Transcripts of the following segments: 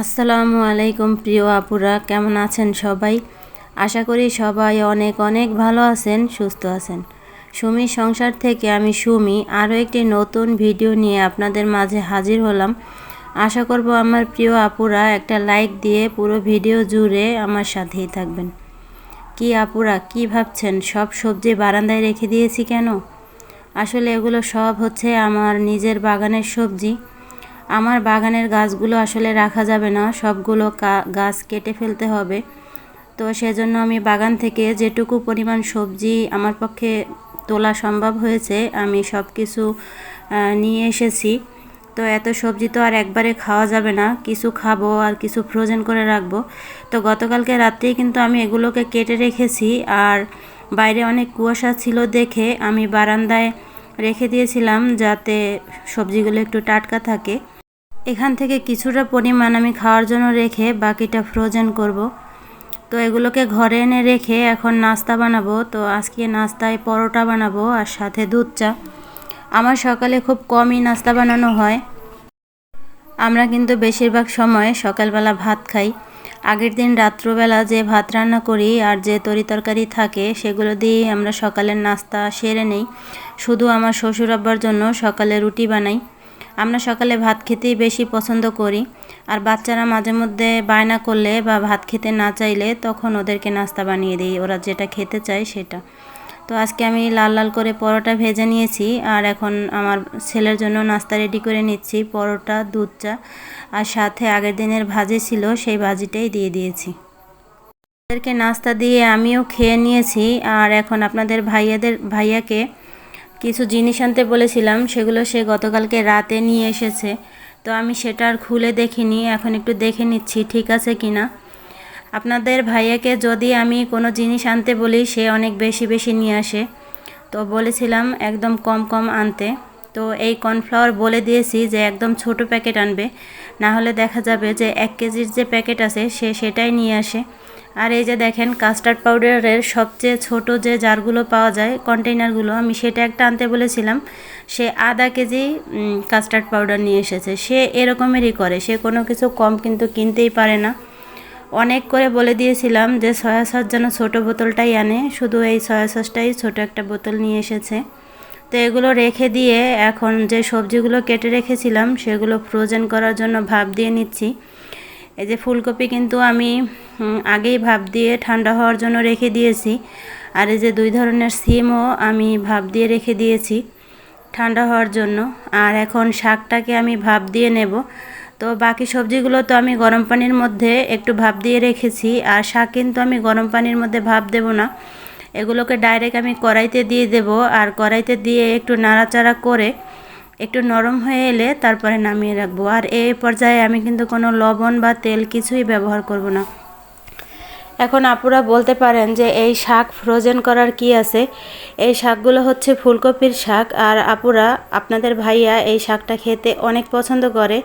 আসসালামু আলাইকুম প্রিয় আপুরা, কেমন আছেন সবাই? আশা করি সবাই অনেক অনেক ভালো আছেন, সুস্থ আছেন। সুমি সংসার থেকে আমি সুমি আরও একটি নতুন ভিডিও নিয়ে আপনাদের মাঝে হাজির হলাম। আশা করব আমার প্রিয় আপুরা, একটা লাইক দিয়ে পুরো ভিডিও জুড়ে আমার সাথেই থাকবেন। কি আপুরা, কি ভাবছেন? সব সবজি বারান্দায় রেখে দিয়েছি কেন? আসলে এগুলো সব হচ্ছে আমার নিজের বাগানের সবজি। আমার বাগানের গাছগুলো আসলে রাখা যাবে না, সবগুলো গাছ কেটে ফেলতে হবে। তো সেজন্য আমি বাগান থেকে যেটুকু পরিমাণ সবজি আমার পক্ষে তোলা সম্ভব হয়েছে, আমি সব কিছু নিয়ে এসেছি। তো এত সবজি তো আর একবারে খাওয়া যাবে না, কিছু খাব আর কিছু ফ্রোজেন করে রাখব। তো গতকালকে রাত্রেই কিন্তু আমি এগুলোকে কেটে রেখেছি, আর বাইরে অনেক কুয়াশা ছিল দেখে আমি বারান্দায় রেখে দিয়েছিলাম যাতে সবজিগুলো একটু টাটকা থাকে। এখান থেকে কিছুটা পরিমাণ আমি খাওয়ার জন্য রেখে বাকিটা ফ্রোজেন করব। তো এগুলোকে ঘরে এনে রেখে এখন নাস্তা বানাবো। তো আজকে নাস্তায় পরোটা বানাবো আর সাথে দুধ চা। আমার সকালে খুব কমই নাস্তা বানানো হয়। আমরা কিন্তু বেশিরভাগ সময় সকালবেলা ভাত খাই। আগের দিন রাত্রবেলা যে ভাত রান্না করি আর যে তরি তরকারি থাকে, সেগুলো দিয়েই আমরা সকালের নাস্তা সেরে নেই। শুধু আমার শ্বশুর আব্বার জন্য সকালে রুটি বানাই। আমরা সকালে ভাত খেতেই বেশি পছন্দ করি। আর বাচ্চারা মাঝে মধ্যে বায়না করলে বা ভাত খেতে না চাইলে তখন ওদেরকে নাস্তা বানিয়ে দিই, ওরা যেটা খেতে চায় সেটা। তো আজকে আমি লাল লাল করে পরোটা ভেজে নিয়েছি, আর এখন আমার ছেলের জন্য নাস্তা রেডি করে নিচ্ছি। পরোটা, দুধ চা, আর সাথে আগের দিনের ভাজি ছিল, সেই ভাজিটাই দিয়ে দিয়েছি। ওদেরকে নাস্তা দিয়ে আমিও খেয়ে নিয়েছি, আর এখন আপনাদের ভাইয়াদের, ভাইয়াকে কিছু জিনিস আনতে বলেছিলাম, সেগুলো সে গতকালকে রাতে নিয়ে এসেছে। তো আমি সেটা আর খুলে দেখিনি, এখন একটু দেখে নিচ্ছি, ঠিক আছে কি না? আপনাদের ভাইয়াকে যদি আমি কোনো জিনিস আনতে বলি, সে অনেক বেশি বেশি নিয়ে আসে। তো বলেছিলাম, একদম কম কম আনতে। তো এই কর্নফ্লাওয়ার বলে দিয়েছি যে, একদম ছোট প্যাকেট আনবে। না হলে দেখা যাবে যে, এক কেজির যে প্যাকেট আছে, সে সেটাই নিয়ে আসে। আর এই যে দেখেন কাস্টার্ড পাউডারের সবচেয়ে ছোট যে জারগুলো পাওয়া যায় কন্টেইনারগুলো আমি সেটা একটা আনতে বলেছিলাম। সে আধা কেজি কাস্টার্ড পাউডার নিয়ে এসেছে। সে এরকমেরই করে, সে কোনো কিছু কম কিন্তু কিনতেই পারে না। অনেক করে বলে দিয়েছিলাম যে সয়া সস যেন ছোটো বোতলটাই আনে, শুধু এই সয়া সসটাই ছোটো একটা বোতল নিয়ে এসেছে। তো এগুলো রেখে দিয়ে এখন যে সবজিগুলো কেটে রেখেছিলাম, সেগুলো ফ্রোজেন করার জন্য ভাব দিয়ে নিচ্ছি। এই যে ফুলকপি কিন্তু আমি আগেই ভাব দিয়ে ঠান্ডা হওয়ার জন্য রেখে দিয়েছি। আর এই যে দুই ধরনের সিমও আমি ভাব দিয়ে রেখে দিয়েছি ঠান্ডা হওয়ার জন্য। আর এখন শাকটাকে আমি ভাব দিয়ে নেব। তো বাকি সবজিগুলো তো আমি গরম পানির মধ্যে একটু ভাব দিয়ে রেখেছি। আর শাক কিন্তু আমি গরম পানির মধ্যে ভাব দেব না। এগুলোকে ডাইরেক্ট আমি কড়াইতে দিয়ে দেব। আর কড়াইতে দিয়ে একটু নাড়াচাড়া করে একটু নরম হয়ে এলে তারপরে নামিয়ে রাখব। আর এই পর্যায়ে আমি কিন্তু কোনো লবণ বা তেল কিছুই ব্যবহার করব না। এখন আপুরা বলতে পারেন যে এই শাক ফ্রোজেন করার কি আছে? এই শাকগুলো হচ্ছে ফুলকপির শাক। আর আপুরা, আপনাদের ভাইয়া এই শাকটা খেতে অনেক পছন্দ করে।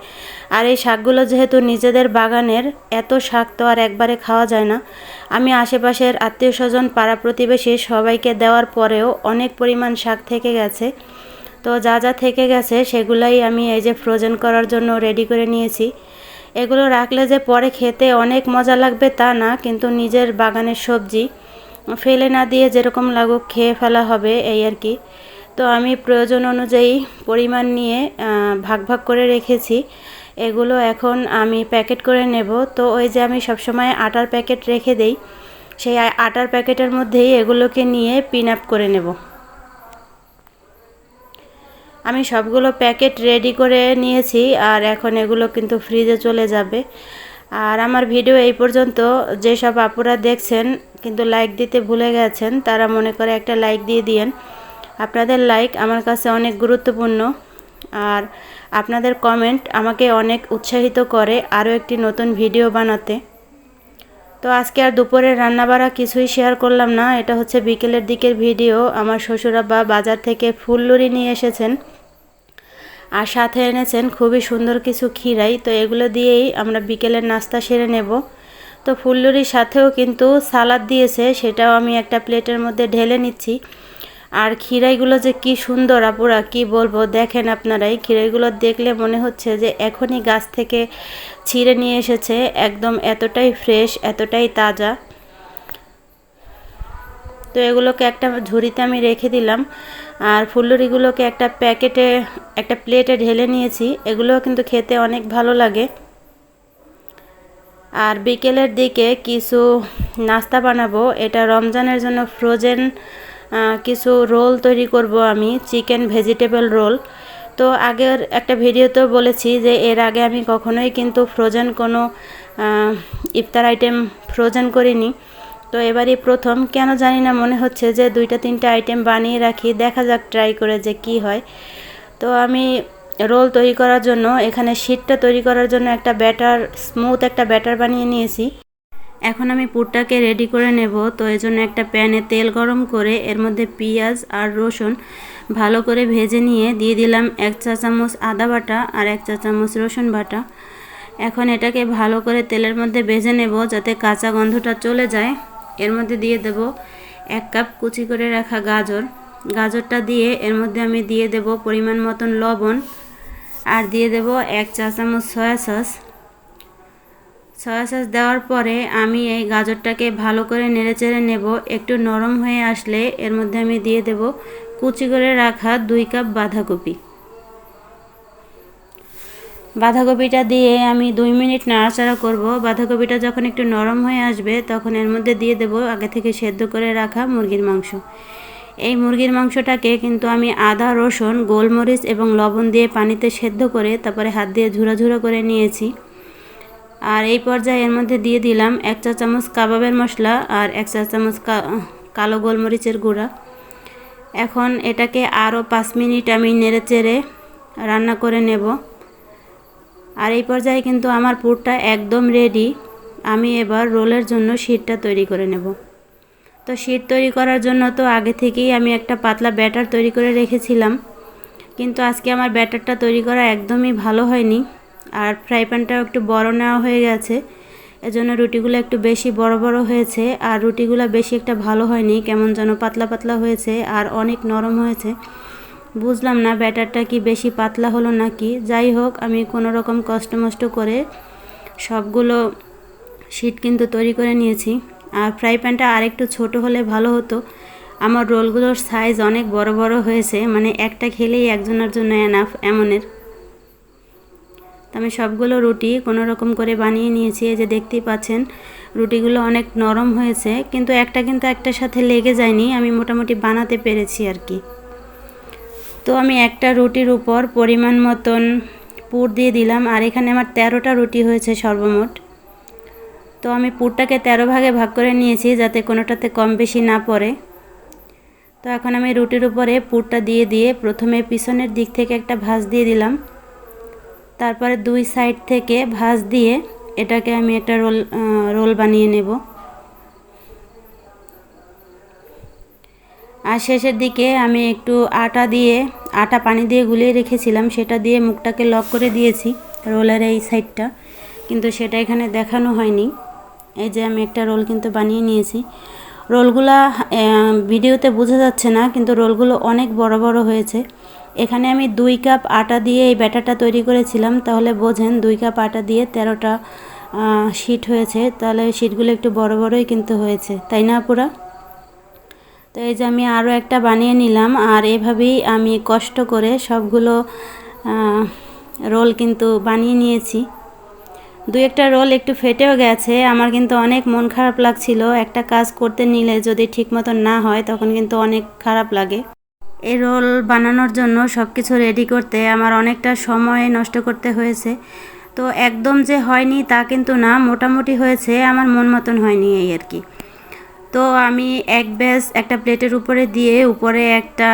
আর এই শাকগুলো যেহেতু নিজেদের বাগানের, এত শাক তো আর একবারে খাওয়া যায় না। আমি আশেপাশের আত্মীয় স্বজন, পাড়া প্রতিবেশী সবাইকে দেওয়ার পরেও অনেক পরিমাণ শাক থেকে গেছে। তো যা যা থেকে গেছে সেগুলাই আমি এই যে ফ্রোজেন করার জন্য রেডি করে নিয়েছি। এগুলো রাখলে যে পরে খেতে অনেক মজা লাগবে তা না, কিন্তু নিজের বাগানের সবজি ফেলে না দিয়ে যেরকম লাগুক খেয়ে ফেলা হবে এই আর কি। তো আমি প্রয়োজন অনুযায়ী পরিমাণ নিয়ে ভাগ ভাগ করে রেখেছি। এগুলো এখন আমি প্যাকেট করে নেব। তো ওই যে আমি সবসময় আটার প্যাকেট রেখে দেই, সেই আটার প্যাকেটের মধ্যেই এগুলোকে নিয়ে পিন আপ করে নেব। আমি সবগুলো প্যাকেট রেডি করে নিয়েছি আর এখন এগুলো কিন্তু ফ্রিজে চলে যাবে। আর আমার ভিডিও এই পর্যন্ত। যেসব আপুরা দেখছেন কিন্তু লাইক দিতে ভুলে গেছেন, তারা মনে করে একটা লাইক দিয়ে দিয়েন। আপনাদের লাইক আমার কাছে অনেক গুরুত্বপূর্ণ। আর আপনাদের কমেন্ট আমাকে অনেক উৎসাহিত করে আরও একটি নতুন ভিডিও বানাতে। তো আজকে আর দুপুরের রান্নাবাড়া কিছুই শেয়ার করলাম না। এটা হচ্ছে বিকেলের দিকের ভিডিও। আমার শ্বশুরাব্বা বাজার থেকে ফুললুরি নিয়ে এসেছেন। আর সাথে এনেছেন খুবই সুন্দর কিছু ক্ষীরাই। তো এগুলো দিয়েই আমরা বিকেলের নাস্তা সেরে নেব। তো ফুললুরির সাথেও কিন্তু সালাদ দিয়েছে, সেটাও আমি একটা প্লেটের মধ্যে ঢেলে নিচ্ছি। আর খিরাইগুলো যে কি সুন্দর আপুরা, কি বলব, দেখেন আপনারাই খিরাইগুলো দেখলে মনে হচ্ছে যে এখনই গাছ থেকে ছিঁড়ে নিয়ে এসেছে, একদম এতটাই ফ্রেশ, এতটাই তাজা। তো এগুলোকে একটা ঝুড়িতে আমি রেখে দিলাম। আর ফুলুরিগুলোকে একটা প্যাকেটে, একটা প্লেটে ঢেলে নিয়েছি। এগুলোও কিন্তু খেতে অনেক ভালো লাগে। আর বিকেলের দিকে কিছু নাস্তা বানাবো। এটা রমজানের জন্য ফ্রোজেন কিছু রোল তৈরি করব আমি, চিকেন ভেজিটেবল রোল। তো আগের একটা ভিডিওতেও বলেছি যে এর আগে আমি কখনোই কিন্তু ফ্রোজেন কোনো ইফতার আইটেম ফ্রোজেন করিনি। তো এবারই প্রথম। কেন জানি না, মনে হচ্ছে যে দুইটা, তিনটা আইটেম বানিয়ে রাখি। দেখা যাক ট্রাই করে যে কি হয়। তো আমি রোল তৈরি করার জন্য, এখানে শীটটা তৈরি করার জন্য একটা ব্যাটার স্মুথ একটা ব্যাটার বানিয়ে নিয়েছি। এখন আমি পুরটাকে রেডি করে নেব। তো এই জন্য একটা প্যানে তেল গরম করে, এর মধ্যে পেঁয়াজ আর রসুন ভালো করে ভেজে নিয়ে দিয়ে দিলাম এক চা চামচ আদা বাটা আর এক চা চামচ রসুন বাটা। এখন এটাকে ভালো করে তেলের মধ্যে ভেজে নেব যাতে কাঁচা গন্ধটা চলে যায়। এর মধ্যে দিয়ে দেব এক কাপ কুচি করে রাখা গাজর। গাজরটা দিয়ে এর মধ্যে আমি দিয়ে দেব পরিমাণ মতন লবণ। আর দিয়ে দেব এক চা চামচ সয়া সস। সয়া সস দেওয়ার পরে আমি এই গাজরটাকে ভালো করে নেড়েচেড়ে নেব। একটু নরম হয়ে আসলে এর মধ্যে আমি দিয়ে দেব কুচি করে রাখা দুই কাপ বাঁধাকপি। বাঁধাকপিটা দিয়ে আমি দুই মিনিট নাড়াচাড়া করব। বাঁধাকপিটা যখন একটু নরম হয়ে আসবে, তখন এর মধ্যে দিয়ে দেব আগে থেকে সেদ্ধ করে রাখা মুরগির মাংস। এই মুরগির মাংসটাকে কিন্তু আমি আদা, রসুন, গোলমরিচ এবং লবণ দিয়ে পানিতে সেদ্ধ করে তারপরে হাত দিয়ে ঝুরা ঝুরা করে নিয়েছি। আর এই পর্যায়ে এর মধ্যে দিয়ে দিলাম এক চা চামচ কাবাবের মশলা আর এক চা চামচ কালো গোলমরিচের গুঁড়া। এখন এটাকে আরও পাঁচ মিনিট আমি নেড়ে চেড়ে রান্না করে নেব। আর এই পর্যায়ে কিন্তু আমার পুরটা একদম রেডি আমি এবার রোলের জন্য শীটটা তৈরি করে নেব। তো শীট তৈরি করার জন্য তো আগে থেকেই আমি একটা পাতলা ব্যাটার তৈরি করে রেখেছিলাম। কিন্তু আজকে আমার ব্যাটারটা তৈরি করা একদমই ভালো হয়নি। আর ফ্রাই প্যানটাও একটু বড় নেওয়া হয়ে গেছে। এজন্য রুটিগুলো একটু বেশি বড় বড় হয়েছে। আর রুটিগুলো বেশি একটা ভালো হয়নি। কেমন যেন পাতলা পাতলা হয়েছে। আর অনেক নরম হয়েছে। বুঝলাম না ব্যাটারটা কি বেশি পাতলা হলো নাকি। যাই হোক, আমি কোনো রকম কষ্ট মষ্ট করে সবগুলো শীট কিন্তু তৈরি করে নিয়েছি। আর ফ্রাই প্যানটা আরেকটু ছোট হলে ভালো হতো। আমার রোলগুলোর সাইজ অনেক বড় বড় হয়েছে মানে একটা খেলেই একজনের জন্য এনাফ এমনের। আমি সবগুলো রুটি কোনো রকম করে বানিয়ে নিয়েছি যে দেখতেই পাচ্ছেন, রুটিগুলো অনেক নরম হয়েছে, কিন্তু একটা কিন্তু একটার সাথে লেগে যায়নি, আমি মোটামুটি বানাতে পেরেছি আর কি। তো আমি একটা রুটির উপর পরিমাণ মতন পুর দিয়ে দিলাম আর এখানে আমার তেরোটা রুটি হয়েছে সর্বমোট। তো আমি পুরটাকে তেরো ভাগে ভাগ করে নিয়েছি যাতে কোনোটাতে কম বেশি না পড়ে। তো এখন আমি রুটির উপরে পুরটা দিয়ে দিয়ে প্রথমে পিছনের দিক থেকে একটা ভাঁজ দিয়ে দিলাম। তারপরে দুই সাইড থেকে ভাঁজ দিয়ে এটাকে আমি একটা রোল রোল বানিয়ে নেব। আর শেষের দিকে আমি একটু আটা দিয়ে, আটা পানি দিয়ে গুলিয়ে রেখেছিলাম। সেটা দিয়ে মুখটাকে লক করে দিয়েছি, রোলের এই সাইডটা। কিন্তু সেটা এখানে দেখানো হয়নি। এই যে আমি একটা রোল কিন্তু বানিয়ে নিয়েছি। রোলগুলা ভিডিওতে বোঝা যাচ্ছে না, কিন্তু রোলগুলো অনেক বড় বড় হয়েছে। এখানে আমি দুই কাপ আটা দিয়ে এই ব্যাটারটা তৈরি করেছিলাম। তাহলে বোঝেন, দুই কাপ আটা দিয়ে তেরোটা শিট হয়েছে। তাহলে শিটগুলো একটু বড় বড়ই কিন্তু হয়েছে। তাই না পুরা তো এই যে আমি আরও একটা বানিয়ে নিলাম, আর এভাবেই আমি কষ্ট করে সবগুলো রোল কিন্তু বানিয়ে নিয়েছি। দু একটা রোল একটু ফেটেও গেছে, আমার কিন্তু অনেক মন খারাপ লাগছিল। একটা কাজ করতে নিলে যদি ঠিক মতন না হয়, তখন কিন্তু অনেক খারাপ লাগে। এই রোল বানানোর জন্য সব কিছু রেডি করতে আমার অনেকটা সময় নষ্ট করতে হয়েছে। তো একদম যে হয়নি তা কিন্তু না, মোটামুটি হয়েছে। আমার মন মতন হয়নি এই আর কি। তো আমি এক ব্যাস একটা প্লেটের উপরে দিয়ে উপরে একটা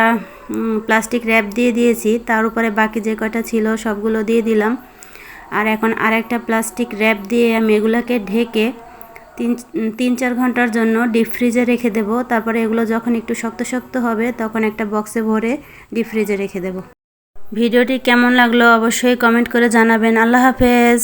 প্লাস্টিক র্যাপ দিয়ে দিয়েছি। তার উপরে বাকি যে কয়টা ছিল সবগুলো দিয়ে দিলাম। আর এখন আর একটা প্লাস্টিক র্যাপ দিয়ে আমি এগুলোকে ঢেকে তিন তিন চার ঘণ্টার জন্য ডিপ ফ্রিজে রেখে দেবো। তারপরে এগুলো যখন একটু শক্ত শক্ত হবে, তখন একটা বক্সে ভরে ডিপ ফ্রিজে রেখে দেবো। ভিডিওটি কেমন লাগল অবশ্যই কমেন্ট করে জানাবেন। আল্লাহ হাফেজ।